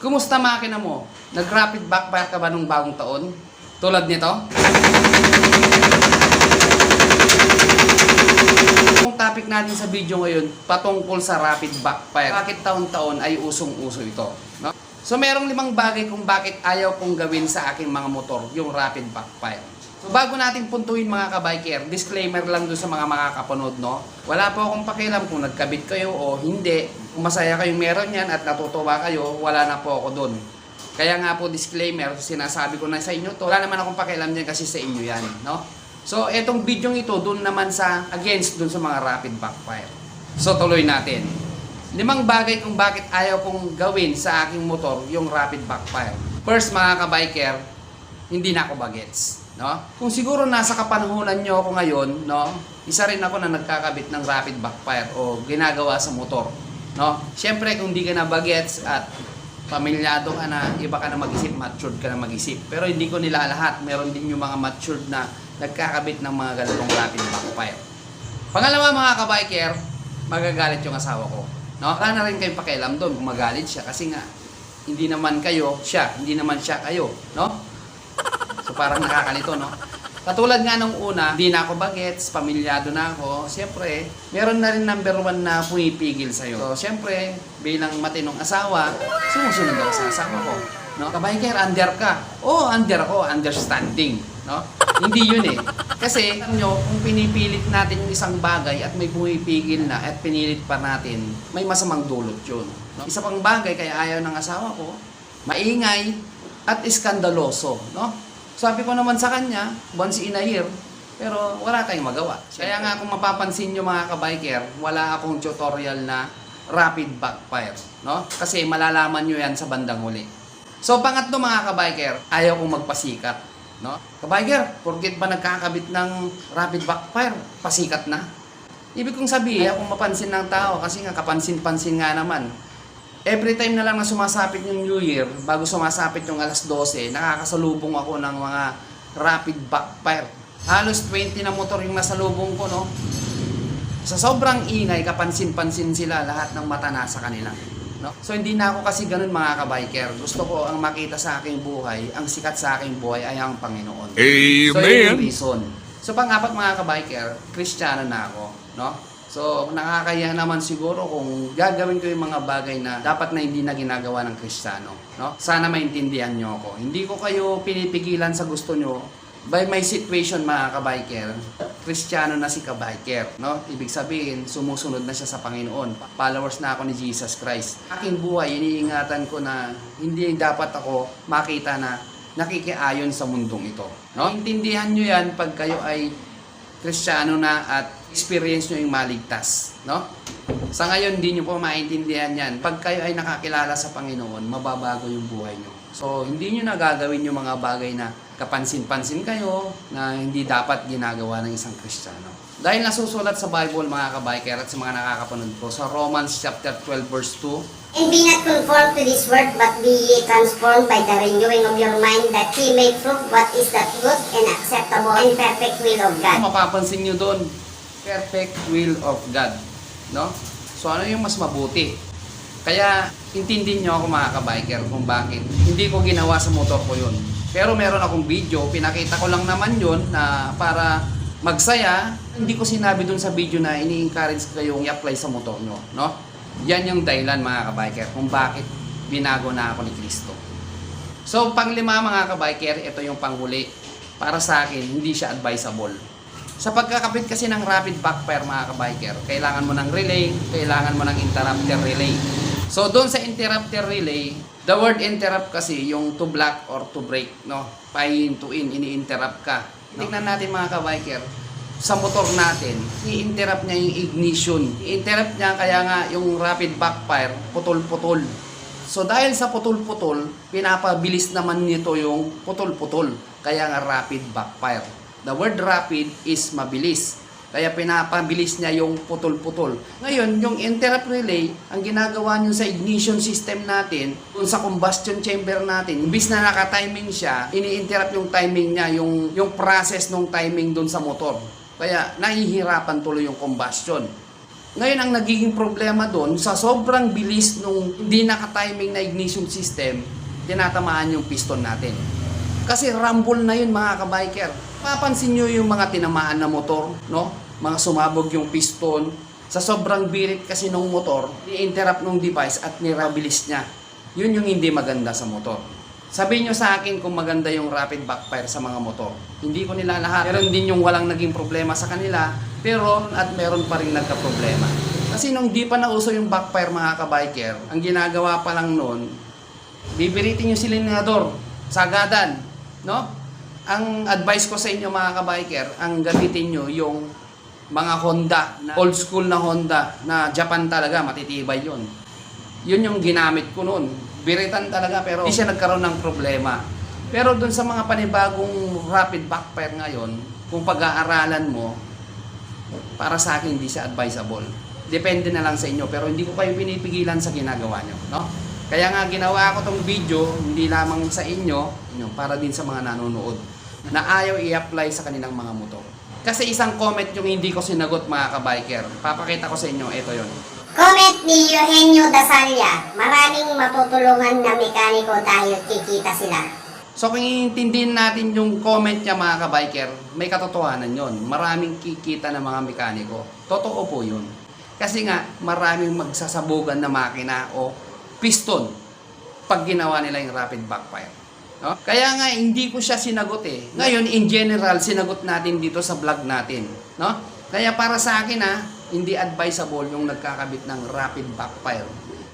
Kumusta makina mo? Nag-rapid backfire ka ba nung bagong taon? Tulad nito? Ang topic natin sa video ngayon, patungkol sa rapid backfire. Bakit taon-taon ay usong-uso ito? No? So merong limang bagay kung bakit ayaw kong gawin sa aking mga motor, yung rapid backfire. Bago natin puntuin mga kabiker, disclaimer lang doon sa mga makakapanood, no? Wala po akong pakialam kung nagkabit kayo o hindi. Kung masaya kayong meron yan at natutuwa kayo, wala na po ako doon. Kaya nga po disclaimer, sinasabi ko na sa inyo to, wala naman akong pakialam dyan kasi sa inyo yan, no? So etong video ito, doon naman sa, against doon sa mga rapid backfire. So tuloy natin. Limang bagay kung bakit ayaw kong gawin sa aking motor yung rapid backfire. First mga kabiker, hindi na ako bagets. No? Kung siguro nasa kapanahunan nyo ako ngayon, no? isa rin ako na nagkakabit ng rapid backfire o ginagawa sa motor. No? Siyempre kung di ka na bagets at pamilyado ka na, iba ka na mag-isip, matured ka na mag-isip. Pero hindi ko nila lahat. Meron din yung mga matured na nagkakabit ng mga ganitong rapid backfire. Pangalawa mga kabiker, magagalit yung asawa ko. No? Wala na rin kayong pakialam doon kung magalit siya kasi nga hindi naman kayo siya, hindi naman siya kayo, no? So parang nakakalito, no? Katulad nga nung una, hindi na ako bagets, pamilyado na ako. Siyempre, meron na rin number one na pumipigil sa'yo. So, siyempre, bilang matinong asawa, sumusunod ako sa asawa ko. No? Kabiker, under ka. Oo, under ako, understanding. No? Hindi yun eh. Kasi, alam nyo, kung pinipilit natin yung isang bagay at may pumipigil na at pinilit pa natin, may masamang dulot yun. No? Isa pang bagay, kaya ayaw ng asawa ko, maingay at iskandaloso. No? Sabi ko naman sa kanya, once in a year, pero wala tayong magawa. Kaya nga kung mapapansin nyo mga kabiker, wala akong tutorial na rapid backfire. No? Kasi malalaman nyo yan sa bandang huli. So pangatlo mga kabiker, ayaw kong magpasikat. No? Kabiker, porkit ba nagkakabit ng rapid backfire, pasikat na? Ibig kong sabihin, kung mapansin ng tao, kasi nga kapansin-pansin nga naman, every time na lang na sumasapit yung New Year, bago sumasapit yung alas 12, nakakasalubong ako ng mga rapid backfire. Halos 20 na motor yung nasalubong ko, no? Sa sobrang ingay, kapansin-pansin sila, lahat ng mata nasa kanila. No? So hindi na ako kasi ganun mga kabiker. Gusto ko ang makita sa aking buhay, ang sikat sa aking buhay ay ang Panginoon. So yun yung Amen. reason. So pang-apat mga kabiker, Kristiyano na ako. No? So nakakaya naman siguro kung gagawin ko yung mga bagay na dapat na hindi na ginagawa ng Kristiyano. No? Sana maintindihan nyo ako. Hindi ko kayo pinipigilan sa gusto nyo. By my situation mga kabiker, Kristiyano na si kabiker. No? Ibig sabihin, sumusunod na siya sa Panginoon. Followers na ako ni Jesus Christ. Aking buhay, iniingatan ko na hindi dapat ako makita na nakikiayon sa mundong ito. No? Intindihan nyo yan pag kayo ay Kristiyano na at experience nyo yung maligtas. No? Sa ngayon, hindi nyo po maintindihan yan. Pag kayo ay nakakilala sa Panginoon, mababago yung buhay nyo. So, hindi nyo na gagawin yung mga bagay na kapansin-pansin kayo na hindi dapat ginagawa ng isang Kristiyano. Dahil nasusulat sa Bible, mga kabiker, at sa mga nakakapanood ko, sa Romans chapter 12, verse 2, And be not conformed to this world, but be ye transformed by the renewing of your mind, that ye may prove what is that good and acceptable and perfect will of God. mapapansin nyo doon, perfect will of God. No? So ano yung mas mabuti? Kaya intindihin nyo ako mga kabiker kung bakit hindi ko ginawa sa motor ko yun. Pero meron akong video, pinakita ko lang naman yun na para magsaya. Hindi ko sinabi dun sa video na ini-encourage kayong i-apply sa motor nyo. No? Yan yung dahilan mga kabiker kung bakit binago na ako ni Kristo. So, panglima mga kabiker, ito yung panghuli. Para sa akin, hindi siya advisable. Sa pagkakapit kasi ng rapid backfire mga kabiker, kailangan mo ng relay, kailangan mo ng interrupter relay. So, doon sa interrupter relay, the word interrupt kasi yung to block or to break, no? Pahintuin, ini-interrupt ka. Tingnan natin mga kabiker, sa motor natin, i-interrupt niya yung ignition. I-interrupt niya kaya nga yung rapid backfire, putol-putol. So dahil sa putol-putol, pinapabilis naman nito yung putol-putol. Kaya nga rapid backfire. The word rapid is mabilis. Kaya pinapabilis niya yung putol-putol. Ngayon, yung interrupt relay, ang ginagawa nyo sa ignition system natin, kung sa combustion chamber natin, imbis na naka-timing siya, ini-interrupt yung timing niya, yung, yung process ng timing dun sa motor. Kaya nahihirapan tuloy yung combustion. Ngayon, ang nagiging problema doon, sa sobrang bilis nung hindi naka-timing na ignition system, tinatamaan yung piston natin. Kasi rumble na yun mga kabiker. Papansin nyo yung mga tinamaan na motor, no? Mga sumabog yung piston. Sa sobrang birit kasi ng motor, i-interrupt ng device at nirabilis niya. Yun yung hindi maganda sa motor. Sabihin nyo sa akin kung maganda yung rapid backfire sa mga motor. Hindi ko nila lahat. Meron din yung walang naging problema sa kanila, pero at meron pa rin nagka-problema. Kasi nung di pa nauso yung backfire mga kabiker, ang ginagawa pa lang noon, bibiritin yung silinador, sagadan, no? Ang advice ko sa inyo mga kabiker, ang gamitin nyo yung mga Honda, na old school na Honda, na Japan talaga, matitibay yun. Yun yung ginamit ko noon. Biritan talaga pero hindi siya nagkaroon ng problema. Pero dun sa mga panibagong rapid backfire ngayon, kung pag-aaralan mo, para sa akin hindi siya advisable. Depende na lang sa inyo pero hindi ko kayo pinipigilan sa ginagawa nyo, no? Kaya nga ginawa ko tong video hindi lamang sa inyo para din sa mga nanonood na ayaw i-apply sa kanilang mga motor. Kasi isang comment yung hindi ko sinagot mga kabiker. Papakita ko sa inyo, ito yon. Comment ni Eugenio Dasalia. Maraming matutulungan na mekaniko dahil kikita sila. So kung iintindihin natin yung comment niya mga kabiker, may katotohanan yon. Maraming kikita ng mga mekaniko. Totoo po yun. Kasi nga, maraming magsasabugan na makina o piston pag ginawa nila yung rapid backfire. No? Kaya nga, hindi ko siya sinagot eh. Ngayon, in general, sinagot natin dito sa vlog natin. No? Kaya para sa akin ha, hindi advisable yung nagkakabit ng rapid backfire.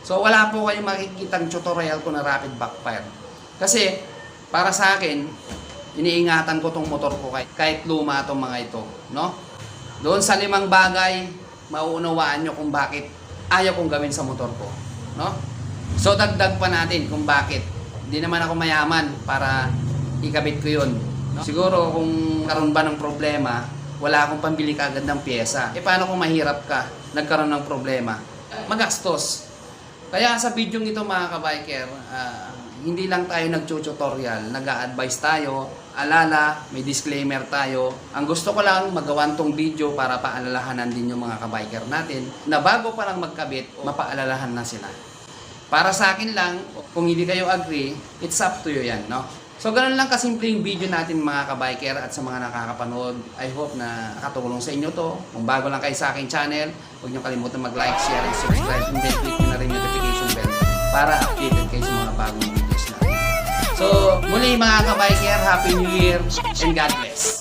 So wala po kayong makikitang tutorial ko na rapid backfire. Kasi para sa akin, iniingatan ko tong motor ko kahit, kahit luma tong mga ito, no? Doon sa limang bagay, mauunawaan nyo kung bakit ayaw kong gawin sa motor ko, no? So dagdag pa natin kung bakit. Hindi naman ako mayaman para ikabit ko 'yun. No? Siguro kung karoon ba ng problema, wala akong pambili kagad ng pyesa. E paano kung mahirap ka, nagkaroon ng problema? Magastos. Kaya sa video ito mga kabiker, ah, hindi lang tayo nag-tutorial, nag-a-advise tayo, alala, may disclaimer tayo. Ang gusto ko lang magawan tong video para paalalahanan din yung mga kabiker natin na bago pa lang magkabit, mapaalalahan na sila. Para sa akin lang, kung hindi kayo agree, it's up to you yan, no? So, ganun lang kasimpleng video natin mga kabiker at sa mga nakakapanood. I hope na nakatulong sa inyo to. Kung bago lang kayo sa aking channel, huwag niyo kalimutan mag-like, share, and subscribe. And then click na rin yung notification bell para updated kayo sa mga bagong videos natin. So, muli mga kabiker, Happy New Year and God bless.